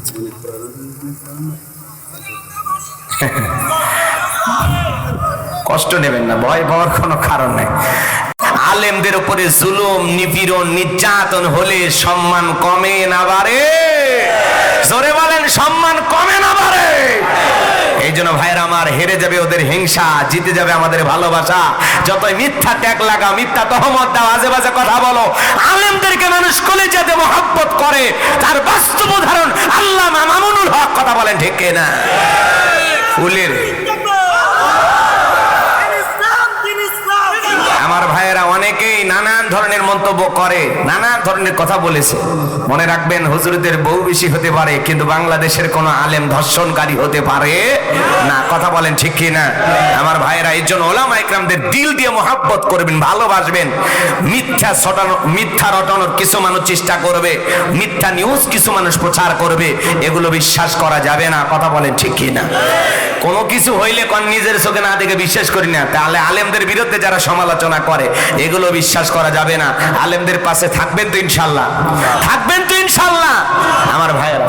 কষ্ট নেবেন না, ভয় পাওয়ার কোনো কারণ নেই। আলেমদের উপরে জুলুম, নিপীড়ন, নির্যাতন হলে সম্মান কমে না বাড়ে। জোরে বলেন, সম্মান কমে না বাড়ে। জন্য ভাইয়ের আমার হেরে যাবে ওদের হিংসা, জিতে যাবে আমাদের ভালোবাসা। যতই মিথ্যা ত্যাগ লাগা, মিথ্যা তহমত দাও আজে বাজে কথা বলো। আলেমদেরকে মানুষ কলেজাতে মহাব্বত করে, তার বাস্তব উদাহরণ আল্লাহ মামুনুল হক কথা বলেন ঠিক না ফুলের আমার ভাইয়েরা অনেকেই নানান ধরনের মন্তব্য করে নানান ধরনের কথা বলেছে। মনে রাখবেন, হুজুরদের বউ বেশি হতে পারে, কিন্তু বাংলাদেশের কোন আলেম ধর্ষণকারী হতে পারে না। কথা বলেন ঠিক কি না? আমার ভাইয়েরা, এই জন্য ওলামা ইকরামদের দিল দিয়ে মোহাব্বত করবেন, ভালোবাসবেন। মিথ্যা ছটানো, মিথ্যা রটানোর কিছু মানুষ চেষ্টা করবে, মিথ্যা নিউজ কিছু মানুষ প্রচার করবে, এগুলো বিশ্বাস করা যাবে না। কথা বলেন ঠিক কি না? কোনো কিছু হইলে কোন, নিজের চোখে না দেখে বিশ্বাস করি না। তাহলে আলেমদের বিরুদ্ধে যারা সমালোচনা করে, এগুলো বিশ্বাস করা যাবে না। আলেমদের পাশে থাকবেন তো ইনশাল্লাহ। থাকবেন তো ইনশাল্লাহ। আমার ভাইয়েরা।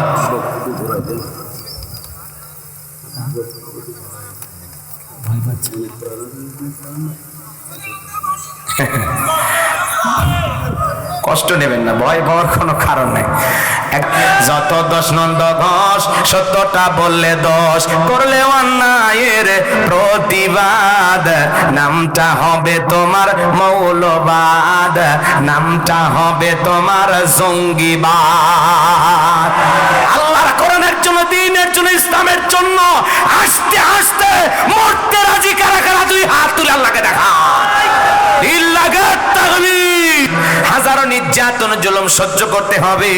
কষ্ট নেবেন না, ভয় পাওয়ার কোনো কারণ নেই। যত দশ নন্দ ঘোষ, সত্যটা বললে দোষ করলে অন্যায়ের প্রতিবাদ। নামটা হবে তোমার মৌলবাদ, নামটা হবে তোমার জঙ্গিবাদ। আল্লাহর কোরআনের জন্য, দিনের জন্য, ইসলামের জন্য, আস্তে আস্তে মরতে রাজি কারা কারা দুই হাত তুলে আল্লাহকে দেখা ইল্লাগাত তাগলিব। হাজারো নির্যাতন জুলুম সহ্য করতে হবে।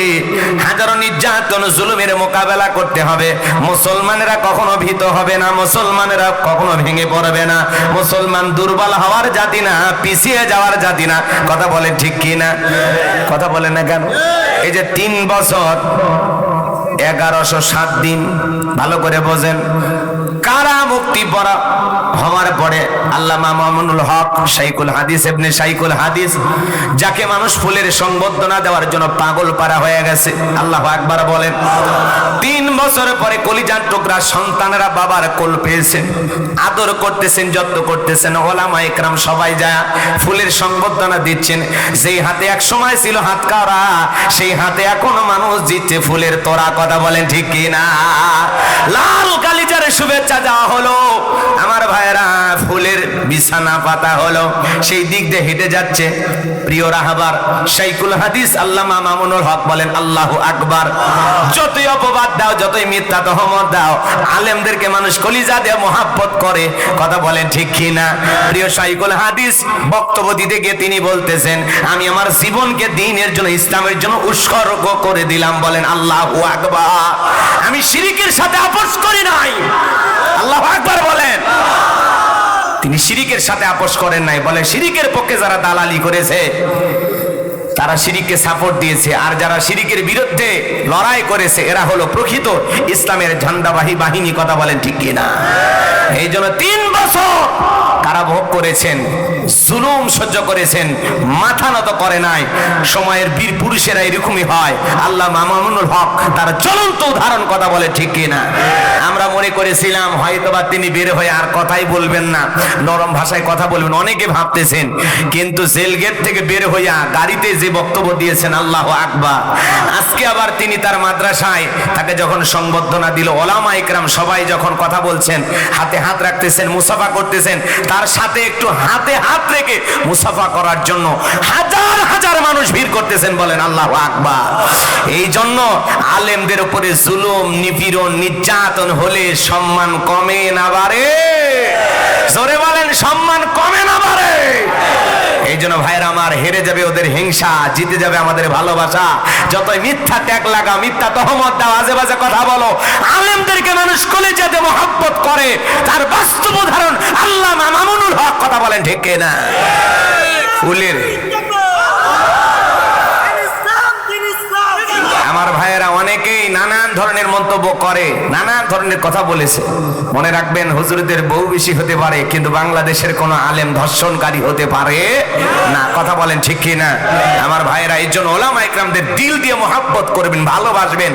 হাজারো নির্যাতন জুলুমের মোকাবেলা করতে হবে। মুসলমানেরা কখনো ভীত হবে না, মুসলমানেরা কখনো ভেঙে পড়বে না। মুসলমান দুর্বল হওয়ার জাতি না, পিছিয়ে যাওয়ার জাতি না। কথা বলে ঠিক কি না? কথা বলে না কেন? এই যে তিন বছর, এগারোশো সাত দিন, ভালো করে বোঝেন। কারা মুক্তি পড়া আল্লামা মামুনুল হক শাইকুল হাদিস এমনি শাইকুল হাদিস, যাকে মানুষ ফুলের সংবর্ধনা দেওয়ার জন্য পাগল পারা হয়ে গেছে। আল্লাহ একবার বলেন, তিন বছর পরে কলিজার টুকরা সন্তানেরা বাবার কোল পেয়েছেন আদর করতেছেন, যত্ন করতেছেন, ওলামা একরাম সবাই যায় ফুলের সংবর্ধনা দিচ্ছেন। যেই হাতে এক সময় ছিল হাত কারা সেই হাতে এখনও মানুষ দিচ্ছে ফুলের তোরা কথা বলেন ঠিক কিনা? লাল কালিচারে শুভেচ্ছা দেওয়া হলো বিছানা পাতা হলো, সেই দিক দিয়ে হেঁটে যাচ্ছে। প্রিয় রাহাবার শাইকুল হাদিস আল্লামা মামুনুল হক বলেন, আল্লাহ আকবার। যতই অপবাদ দাও, যতই মিথ্যা তহমত দাও, আলেমদেরকে মানুষ কলিজা দিয়ে মহাব্বত করে। কথা বলেন ঠিক কি না প্রিয় শাইকুল হাদিস, বক্তব্য দিতে গিয়ে তিনি বলতেছেন, আমি আমার জীবনকে দিনের জন্য, ইসলামের জন্য উৎসর্গ করে দিলাম। বলেন, আল্লাহ আকবার। আমি শিরিকের সাথে আপোষ করি নাই। আল্লাহ আকবার। শিরিকের সাথে আপোষ করেন নাই। বলে শিরিকের পক্ষে যারা দালালি করেছে, তারা শিরিককে সাপোর্ট দিয়েছে। আর যারা শিরিকের বিরুদ্ধে লড়াই করেছে, এরা হলো প্রকৃত ইসলামের ঝান্ডাবাহী বাহিনী। কথা বলেন ঠিক কিনা? এই জন্য তিন বছর কারাভোগ করেছেন, জুলুম সহ্য করেছেন, মাথা নত করে নাই। সময়ের বীর পুরুষেরা এরকমই হয়। আল্লাহ মামামুনুল হক তার জ্বলন্ত উদাহরণ কথা বলে, ঠিক কিনা আমরা মনে করেছিলাম, হয়তোবা তিনি বের হয়ে আর কথাই বলবেন না, নরম ভাষায় কথা বলবেন, অনেকে ভাবতেছেন। কিন্তু জেল গেট থেকে বের হইয়া গাড়িতে যে বক্তব্য দিয়েছেন, আল্লাহ আকবার। আজকে আবার তিনি তার মাদ্রাসায় তাকে যখন সংবর্ধনা দিল ওলামা ইকরাম সবাই যখন কথা বলছেন, হাতে হাত রাখতেছেন, মুসাফা করতেছেন তার সাথে একটু হাতে হাত রেখে মুসাফা করার জন্য হাজার হাজার মানুষ ভিড় করতেছেন বলেন আল্লাহ আকবার। এই জন্য আলেমদের উপরে জুলুম, নিপীড়ন, নির্যাতন হলে সম্মান কমে না বাড়ে। জোরে বলেন, সম্মান কমে না বাড়ে। এই জন্য ভাইয়ের আমার, হেরে যাবে ওদের হিংসা, জিতে যাবে আমাদের ভালোবাসা। যতই মিথ্যা ত্যাগ লাগা, মিথ্যা তহমত দাও, আজে বাজে কথা বলো। আলেমদেরকে মানুষ কলেজাতে মহাব্বত করে তার বাস্তব উদাহরণ আল্লাহ মামুনুল হক কথা বলেন ঠিক না। ফুলের আমার ভাইয়েরা অনেকেই নানান ধরনের মন্তব্য করে নানান ধরনের কথা বলেছে। মনে রাখবেন, হুজুরদের বউ বেশি হতে পারে, কিন্তু বাংলাদেশের কোনো আলেম ধর্ষণকারী হতে পারে না। কথা বলেন ঠিক কি না? আমার ভাইয়েরা, এই জন্য ওলামা ইকরামদের দিল দিয়ে মোহাব্বত করবেন, ভালোবাসবেন।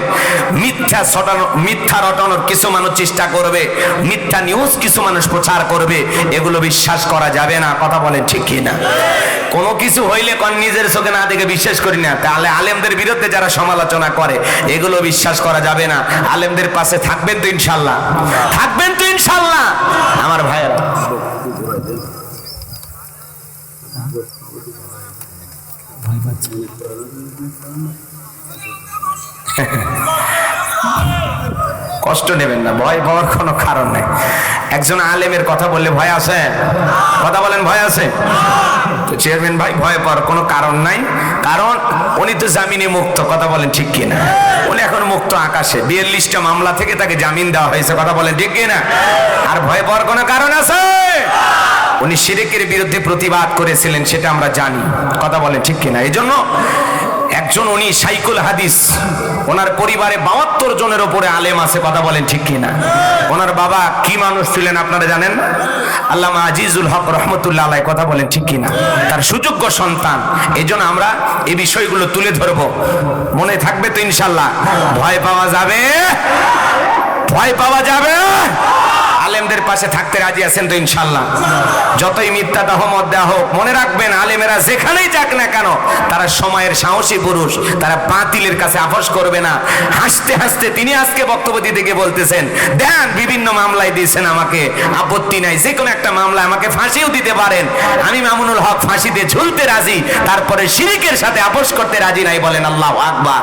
মিথ্যা ছটানো, মিথ্যা রটানোর কিছু মানুষ চেষ্টা করবে, মিথ্যা নিউজ কিছু মানুষ প্রচার করবে, এগুলো বিশ্বাস করা যাবে না। কথা বলেন ঠিক কি না? কোনো কিছু হইলে কোন, নিজের চোখে না দেখে বিশ্বাস করি না। তাহলে আলেমদের বিরুদ্ধে যারা সমালোচনা করে, এগুলো বিশ্বাস করা যাবে না। আলেমদের পাশে থাকবেন তো ইনশাল্লাহ। থাকবেন তো ইনশাল্লাহ। আমার ভাইয়েরা। কষ্ট নেবেন না, ভয় পাওয়ার কোনো কারণ নেই। একজন আলেমের কথা বললে ভয় আছে? কথা বলেন, ভয় আছে? তো চেয়ারম্যান ভাই, ভয় পাওয়ার কোনো কারণ নাই। কারণ উনি তো জামিনে মুক্ত, কথা বলেন ঠিক কিনা? উনি এখন মুক্ত আকাশে, বিয়াল্লিশটা মামলা থেকে তাকে জামিন দেওয়া হয়েছে, কথা বলেন ঠিক কিনা? আর ভয় পাওয়ার কোনো কারণ আছে? উনি শিরেকের বিরুদ্ধে প্রতিবাদ করেছিলেন, সেটা আমরা জানি, কথা বলেন ঠিক কিনা? এই জন্য একজন উনি সাইকুল হাদিস। ওনার পরিবারে বাহাত্তর জনের ওপরে আলেম আছে, কথা বলেন ঠিক কিনা? ওনার বাবা কি মানুষ ছিলেন আপনারা জানেন? আল্লামা আজিজুল হক রহমতুল্লাহ আলাই, কথা বলেন ঠিক কিনা? তার সুযোগ্য সন্তান। এই জন্য আমরা এই বিষয়গুলো তুলে ধরবো। মনে থাকবে তো ইনশাল্লাহ। ভয় পাওয়া যাবে? ভয় পাওয়া যাবে? আলেমদের পাশে থাকতে রাজি আছেন তো ইনশাল্লাহ যতই মিথ্যা দাহ মত দেওয়া হোক, মনে রাখবেন আলেমেরা যেখানেই যাক না কেন, তারা সময়ের সাহসী পুরুষ, তারা বাতিলের কাছে আপোষ করবে না। হাসতে হাসতে তিনি আজকে বক্তব্য দিতে গিয়ে বলতেছেন, দেন বিভিন্ন মামলায় দিয়েছেন আমাকে, আপত্তি নাই যে কোনো একটা মামলায় আমাকে ফাঁসিও দিতে পারেন। আমি মামুনুল হক ফাঁসিতে ঝুলতে রাজি, তারপরে শিরিকের সাথে আপোষ করতে রাজি নাই, বলেন আল্লাহ আকবার।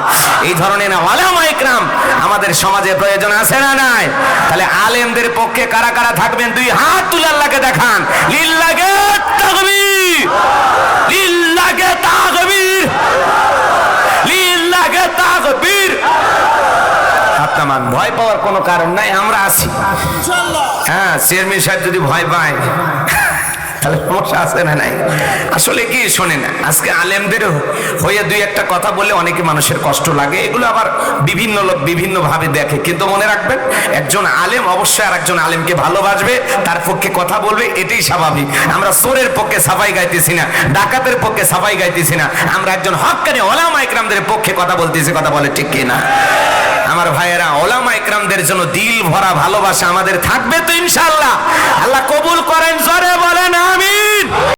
এই ধরনের ওয়ালামা ইকরাম, আমাদের সমাজে প্রয়োজন আছে না নাই? তাহলে আলেমদের পক্ষে কারা কারা থাকবেন দুই হাত তুলে আল্লাহকে দেখান। লিল্লাগে তাকবীর লিল্লাগে তাকবীর লিল্লাগে তাকবীর। আপনার ভয় পাওয়ার কোনো কারণ নাই আমরা আছি। হ্যাঁ চেয়ারম্যান সাহেব যদি ভয় পায়। তাহলে সমস্যা না নাই? আসলে কি শোনেন, আজকে আলেমদের হয়ে দুই একটা কথা বললে অনেকে মানুষের কষ্ট লাগে। এগুলো আবার বিভিন্ন লোক বিভিন্ন ভাবে দেখে। কিন্তু মনে রাখবেন, একজন আলেম অবশ্যই আর একজন আলেমকে ভালোবাসবে, তার পক্ষে কথা বলবে, এটাই স্বাভাবিক। আমরা সোরের পক্ষে সাফাই গাইতেছি না, ডাকাতের পক্ষে সাফাই গাইতেছি না। আমরা একজন হকানি ওলামা ইকরামদের পক্ষে কথা বলতেছি, কথা বলে ঠিক কিনা? আমার ভাইয়েরা ইকরামদের জন্য দিল ভরা ভালোবাসা আমাদের থাকবে তো ইনশাল্লাহ আল্লাহ কবুল করেন, জোরে বলেন, আমিন।